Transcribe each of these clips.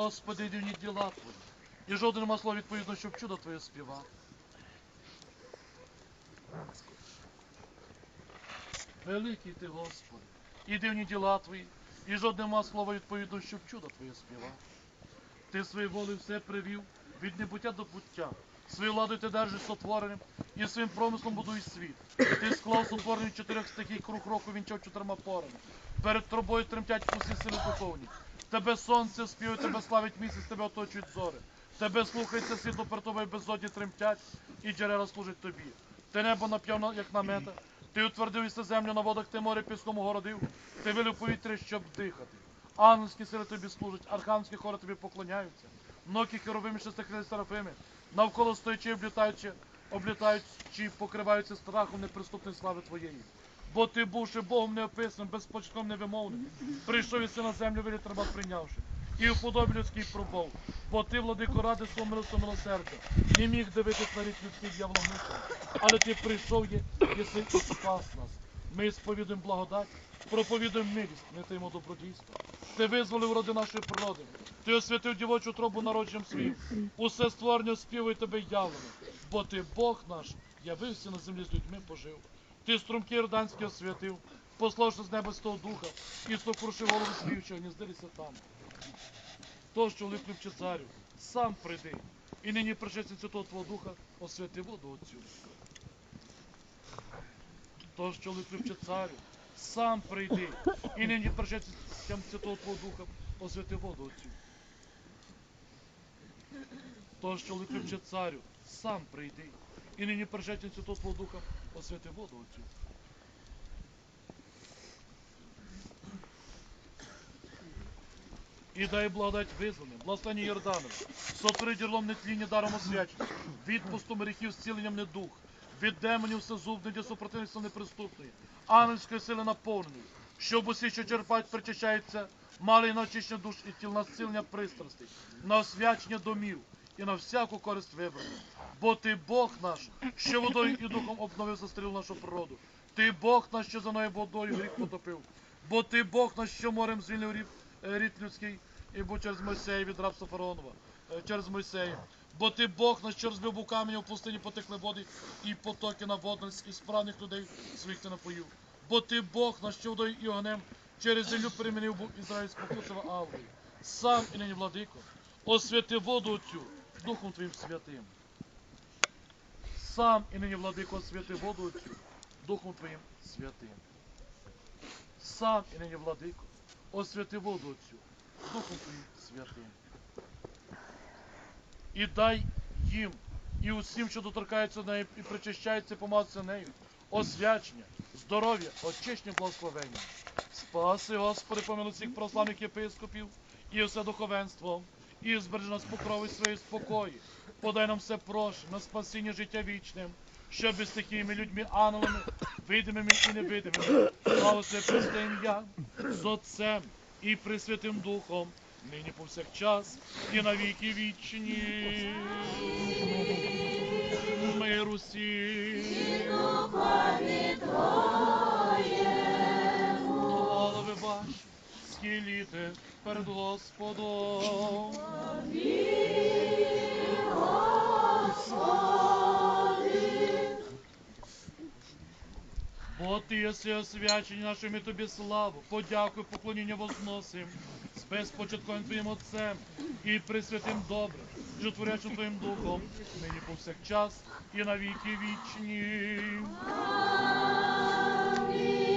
Господи, дивні діла Твої. І жоден нема слова відповідно, щоб чудо Твоє співав. Великий ти, Господи, і дивні діла Твої, і жодне нема слова відповідно, щоб чудо Твоє співав. Ти своєю волею все привів від небуття до буття. Свою владу ти держиш сотвореним і своїм промислом будуєш світ. Ти склав сотворений чотирьох стихій круг року вінчав чотирма порами. Перед тобою тремтять усі сили духовні. Тебе сонце співає, тебе славить місяць, тебе оточують зори. Тебе слухається світло тобою безодні тремтять, і джерела служать тобі. Ти небо нап'яв, як намета, ти утвердив іси землю на водах, ти море піском огородив, ти вилив повітря, щоб дихати. Ангельські сили тобі служать, архангельські хори тобі поклоняються. Многі херовими шестихрили серафими, навколо стоячи, облітаючи, облітаючи, покриваються страхом неприступної слави твоєї. Бо ти, бувши Богом неописним, безпочатком невимовним, прийшов іси на землю виліт раба прийнявши, і в подобі людський пробов. Бо ти, владико, ради свого милості милосердя, не міг дивитись на рід людський дьяволомисел, але ти прийшов є, єси спас нас. Ми сповідуємо благодать, проповідуємо милість, не тимо добродійство. Ти визволив роди нашої природи, ти освятив дівочу тробу народженням своїм. Усе створення співає тебе явлено, бо ти Бог наш, явився на землі з людьми пожив. Ти струмки Йорданські освятив, пославши з неба того духа, і сокрушив голову що гніздилися там. То, що липнув царю, сам прийди, і нині пришедши Святого Твого Духа, освяти воду Отцю. То, що липнув царю, сам прийди, і нині пришедши Святого Твого Духа, освяти воду Отцю. То, що липнув царю, сам прийди, і нині пришедши Святого Духа, освяти воду Отцю. І дай благодать визволення, благословення Йорданові, сотвори дірлом нетління даром освячення, відпустом гріхів зціленням недух, від демонів всезубнення супротивництва неприступної, ангельської сили наповненої, щоб усі, що черпають, причащаються, мали і на очищення душ і тіл на зцілення пристрастей, на освячення домів і на всяку користь вибрану. Бо ти Бог наш, що водою і духом обновив застрілу нашу природу. Ти Бог наш, що за мною водою гріх потопив. Бо ти Бог наш, що морем звільнив рід, е, рід людський, і був через Мойсея від рабства фараонова, е, через Мойсея. Бо ти Бог наш, що розбив був камінь, у пустині потекли води і потоки на водність, і справних людей своїх ти напоїв. Бо ти Бог наш, що водою і огнем через землю перемінив був Ізраїль спокусила Аврою. Сам і нині владико, освяти воду оцю Духом Твоїм святим. Сам і нині владико освяти воду Духом Твоїм святим. Сам і нині владико, освяти воду оцю Духом Твоїм святим. І дай їм і усім, що доторкаються нею і причащаються, помазуться нею, освячення, здоров'я, очищення, благословення. Спаси, Господи, помилуй всіх прославних єпископів і все духовенство, і збережи нас покрови своєї спокої. Подай нам все прошу на спасіння життя вічне, щоб із такими людьми, ангелами, видимими і невидимими, слава Престе ім'я, з Отцем і Пресвятим Духом, нині повсякчас і на віки вічні. Миру всім. Голови ваші схиліте перед Господом. Бо ти єси освячені нашими тобі славу, подякуй, поклоніння возносим з безпочатковим твоїм Отцем і присвятим добрим, животворячим твоїм духом, нині повсякчас і на віки вічні. Коли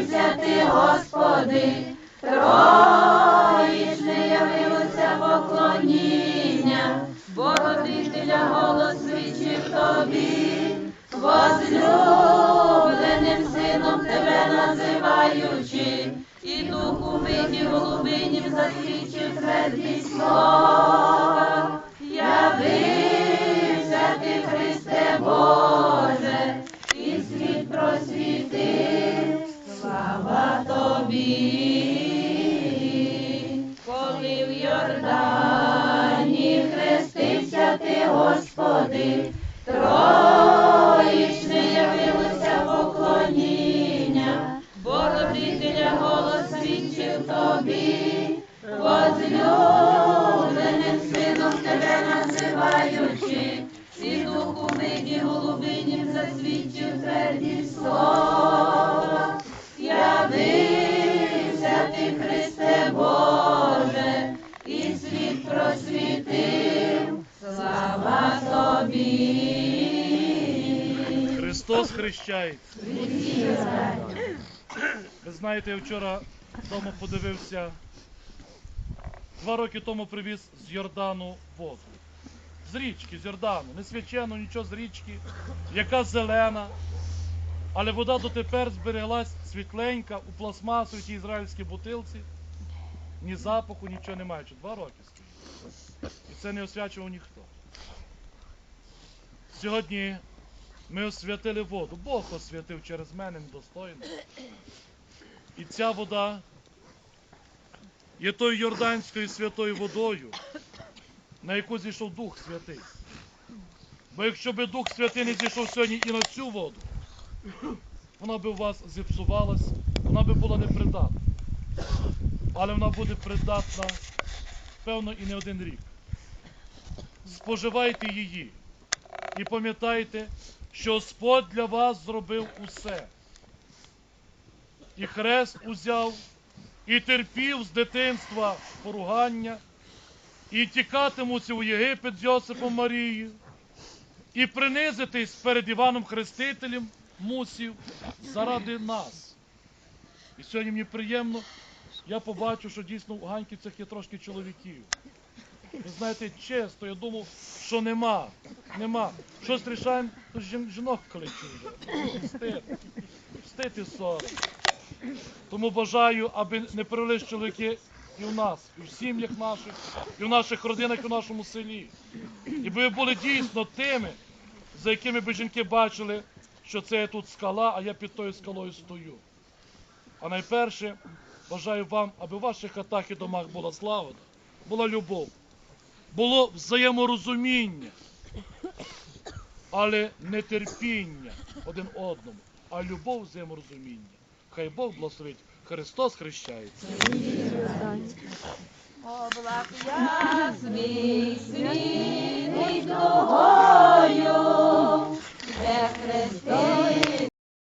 явився ти, Господи, троїчне явилося поклоніння, Бородителя голос свідчив тобі, возлюбленим сином тебе називаючи, і духу миті голубинів засвідчив це письмо. Господи, Троїчне явилося поклоніння, Бородителя голос свідчив тобі, возлюбленим сином тебе називаючи, і духу миті голубинім засвідчив твердість слова. Христос хрещається. Ви знаєте, я вчора вдома подивився, два роки тому привіз з Йордану воду. З річки, з Йордану. Не свячену, нічого з річки, яка зелена. Але вода дотепер збереглась світленька у пластмасовій тій ізраїльській бутилці. Ні запаху, нічого немає. Чи Два роки стоїть. І це не освячував ніхто. Сьогодні ми освятили воду. Бог освятив через мене недостойно. І ця вода є тою Йорданською святою водою, на яку зійшов Дух Святий. Бо якщо би Дух Святий не зійшов сьогодні і на цю воду, вона би у вас зіпсувалась, вона би була непридатна. Але вона буде придатна, певно, і не один рік. Споживайте її. І пам'ятайте, що Господь для вас зробив усе. І хрест узяв, і терпів з дитинства поругання, і тікатимуться у Єгипет з Йосипом Марією, і принизитись перед Іваном Хрестителем мусів заради нас. І сьогодні мені приємно, я побачу, що дійсно у Ганьківцях є трошки чоловіків. Ви знаєте, чесно, я думав, що нема. Нема. Щось рішаємо, то жін- жінок кличу вже. Встид і сором. Тому бажаю, аби не перелись чоловіки і в нас, і в сім'ях наших, і в наших родинах, і в нашому селі. І ви були дійсно тими, за якими би жінки бачили, що це є тут скала, а я під тою скалою стою. А найперше, бажаю вам, аби в ваших хатах і домах була слава, була любов було взаєморозуміння, але не терпіння один одному, а любов взаєморозуміння. Хай Бог благословить. Христос хрещається. Облак ясний світить ногою, де хрестив